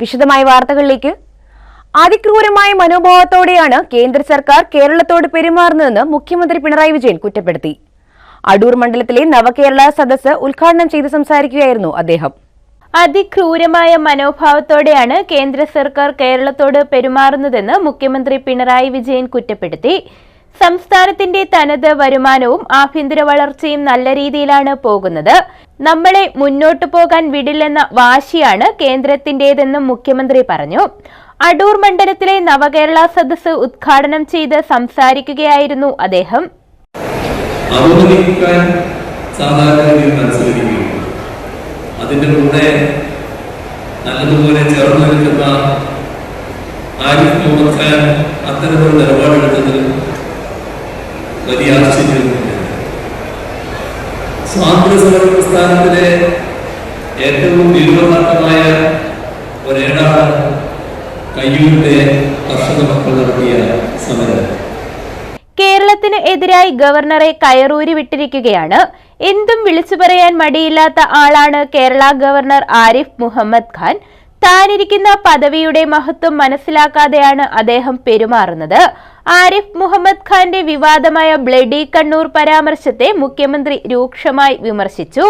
വിശദമായ വാർത്തകളിലേക്ക്. അതിക്രൂരമായ മനോഭാവത്തോടെയാണ് കേന്ദ്ര സർക്കാർ കേരളത്തോട് പെരുമാറുന്നതെന്ന് മുഖ്യമന്ത്രി പിണറായി വിജയൻ കുറ്റപ്പെടുത്തി. അടൂർ മണ്ഡലത്തിലെ നവകേരള സദസ്സ് ഉദ്ഘാടനം ചെയ്ത് സംസാരിക്കുകയായിരുന്നു അദ്ദേഹം. അതിക്രൂരമായ മനോഭാവത്തോടെയാണ് കേന്ദ്ര സർക്കാർ കേരളത്തോട് പെരുമാറുന്നതെന്ന് മുഖ്യമന്ത്രി പിണറായി വിജയൻ കുറ്റപ്പെടുത്തി. സംസ്ഥാനത്തിന്റെ തനത് വരുമാനവും ആഭ്യന്തര വളർച്ചയും നല്ല രീതിയിലാണ് പോകുന്നത്. നമ്മളെ മുന്നോട്ടു പോകാൻ വിടില്ലെന്ന വാശിയാണ് കേന്ദ്രത്തിന്റേതെന്നും മുഖ്യമന്ത്രി പറഞ്ഞു. അടൂർ മണ്ഡലത്തിലെ നവകേരള സദസ് ഉദ്ഘാടനം ചെയ്ത് സംസാരിക്കുകയായിരുന്നു അദ്ദേഹം. അതിന്റെ കൂടെ നല്ലതുപോലെ ചേർന്ന് നിൽക്കുന്ന ആരിഫ് അത്തരത്തിലുള്ള നിലപാടെടുത്തതിൽ വലിയ ആശ്ചര്യമൊന്നുമില്ല സ്വാതന്ത്ര്യ പ്രസ്ഥാനത്തിലെ ഏറ്റവും വീരോദാത്തമായ ഒരേടാണ് കയ്യൂരിലെ കർഷക മക്കൾ നടത്തിയ സമരം. കേരളത്തിന് എതിരായി ഗവർണറെ കയറൂരി വിട്ടിരിക്കുകയാണ്. എന്തും വിളിച്ചു പറയാൻ മടിയില്ലാത്ത ആളാണ് കേരള ഗവർണർ ആരിഫ് മുഹമ്മദ് ഖാൻ. താനിരിക്കുന്ന പദവിയുടെ മഹത്വം മനസ്സിലാക്കാതെയാണ് അദ്ദേഹം പെരുമാറുന്നത്. ആരിഫ് മുഹമ്മദ് ഖാന്റെ വിവാദമായ ബ്ലഡി കണ്ണൂർ പരാമർശത്തെ മുഖ്യമന്ത്രി രൂക്ഷമായി വിമർശിച്ചു.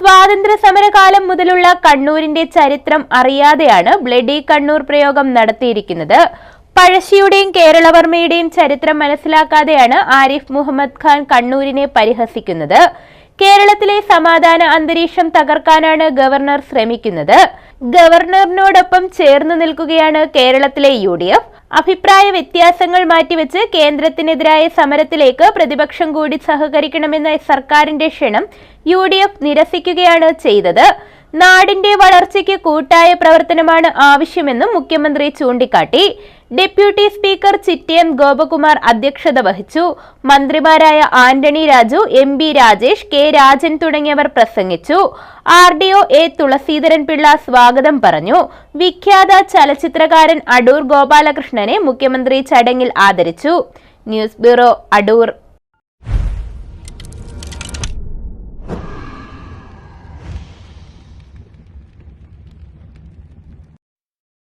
സ്വാതന്ത്ര്യ സമരകാലം മുതലുള്ള കണ്ണൂരിന്റെ ചരിത്രം അറിയാതെയാണ് ബ്ലഡി കണ്ണൂർ പ്രയോഗം നടത്തിയിരിക്കുന്നത്. പഴശ്ശിയുടെയും കേരളവർമ്മയുടെയും ചരിത്രം മനസ്സിലാക്കാതെയാണ് ആരിഫ് മുഹമ്മദ് ഖാൻ കണ്ണൂരിനെ പരിഹസിക്കുന്നത്. കേരളത്തിലെ സമാധാന അന്തരീക്ഷം തകർക്കാനാണ് ഗവർണർ ശ്രമിക്കുന്നത്. ഗവർണറിനോടൊപ്പം ചേർന്ന് നിൽക്കുകയാണ് കേരളത്തിലെ യു ഡി എഫ് അഭിപ്രായ വ്യത്യാസങ്ങൾ മാറ്റിവെച്ച് കേന്ദ്രത്തിനെതിരായ സമരത്തിലേക്ക് പ്രതിപക്ഷം കൂടി സഹകരിക്കണമെന്ന സർക്കാരിന്റെ ക്ഷണം യു ഡി എഫ് നിരസിക്കുകയാണ് ചെയ്തത്. നാടിന്റെ വളർച്ചയ്ക്ക് കൂട്ടായ പ്രവർത്തനമാണ് ആവശ്യമെന്നും മുഖ്യമന്ത്രി ചൂണ്ടിക്കാട്ടി. ഡെപ്യൂട്ടി സ്പീക്കർ ചിറ്റിയം ഗോപകുമാർ അധ്യക്ഷത വഹിച്ചു. മന്ത്രിമാരായ Antony Raju M B Rajesh K Rajan തുടങ്ങിയവർ പ്രസംഗിച്ചു. R D O A Thulaseedharan Pillai സ്വാഗതം പറഞ്ഞു. വിഖ്യാത ചലച്ചിത്രകാരൻ അടൂർ ഗോപാലകൃഷ്ണനെ മുഖ്യമന്ത്രി ചടങ്ങിൽ ആദരിച്ചു. News bureau Adoor.